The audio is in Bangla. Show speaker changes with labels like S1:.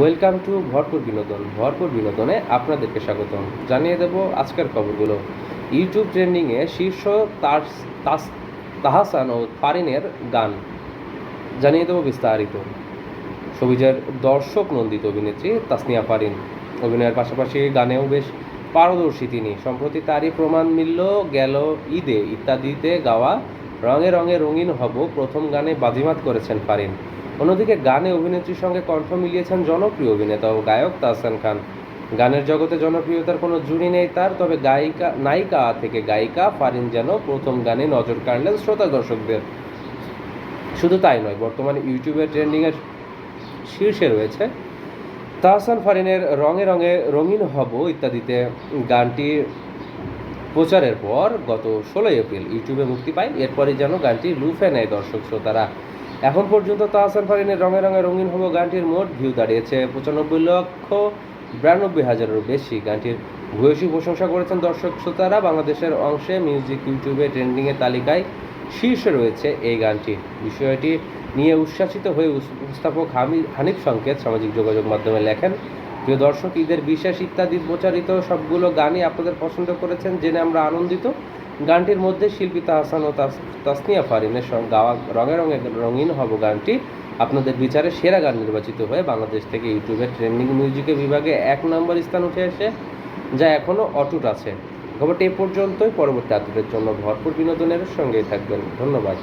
S1: ওয়েলকাম টু ভরপুর বিনোদন ভরপুর বিনোদনে আপনাদেরকে স্বাগতম। জানিয়ে দেব আজকের খবরগুলো। ইউটিউব ট্রেন্ডিংয়ে শীর্ষ তাস- তাহাসান ও ফারিনের গান। জানিয়ে দেবো বিস্তারিত। সবিজের দর্শক নন্দিত অভিনেত্রী তাসনিয়া ফারিন। অভিনয়ের পাশাপাশি গানেও বেশ পারদর্শী তিনি। সম্প্রতি তারই প্রমাণ মিলল, গেল ঈদে ইত্যাদিতে গাওয়া রঙে রঙে রঙিন হব প্রথম গানে বাজিমাত করেছেন ফারিন। অন্যদিকে গানে অভিনেত্রীর সঙ্গে কণ্ঠ মিলিয়েছেন জনপ্রিয় অভিনেতা ও গায়ক তাহসান খান। গানের জগতে জনপ্রিয়তার কোনো জুড়ি নেই তার, তবে গায়িকা, নায়িকা থেকে গায়িকা ফারিন যেন প্রথম গানে নজর কাড়লেন শ্রোতা দর্শকদের। শুধু তাই নয়, বর্তমানে ইউটিউবের ট্রেন্ডিংয়ের শীর্ষে রয়েছে তাহসান ফারিনের রঙে রঙে রঙিন হব ইত্যাদিতে গানটি প্রচারের পর গত ষোলোই এপ্রিল ইউটিউবে মুক্তি পায়। এরপরই যেন গানটি লুফে নেয় দর্শক শ্রোতারা। এখন পর্যন্ত তাহসান ফারিনের রঙে রঙে রঙিন হব গানটির মোট ভিউ দাঁড়িয়েছে পঁচানব্বই লক্ষ বিরানব্বই হাজারেরও বেশি। গানটির ভূয়সী প্রশংসা করেছেন দর্শক শ্রোতারা। বাংলাদেশের অংশে মিউজিক ইউটিউবে ট্রেন্ডিংয়ের তালিকায় শীর্ষে রয়েছে এই গানটি। বিষয়টি নিয়ে উচ্ছ্বাসিত হয়ে উপস্থাপক হামি- হানিফ সংকেত সামাজিক যোগাযোগ মাধ্যমে লেখেন প্রিয় দর্শক, ঈদের বিশেষ ইত্যাদি প্রচারিত সবগুলো গানই আপনাদের পছন্দ করেছেন, জেনে আমরা আনন্দিত। গানটির মধ্যে শিল্পী তাহসান ও তাস- তাসনিয়া ফারিনের সঙ্গে গাওয়া রঙে রঙে রঙিন হব গানটি। আপনাদের বিচারে সেরা গান নির্বাচিত হয়ে বাংলাদেশ থেকে ইউটিউবের ট্রেন্ডিং মিউজিকের বিভাগে এক নম্বর স্থান উঠে আসে যা এখনও অটুট আছে। খবরটি এ পর্যন্তই। পরবর্তী আপডেটের জন্য ভরপুর বিনোদনের সঙ্গেই থাকবেন। ধন্যবাদ।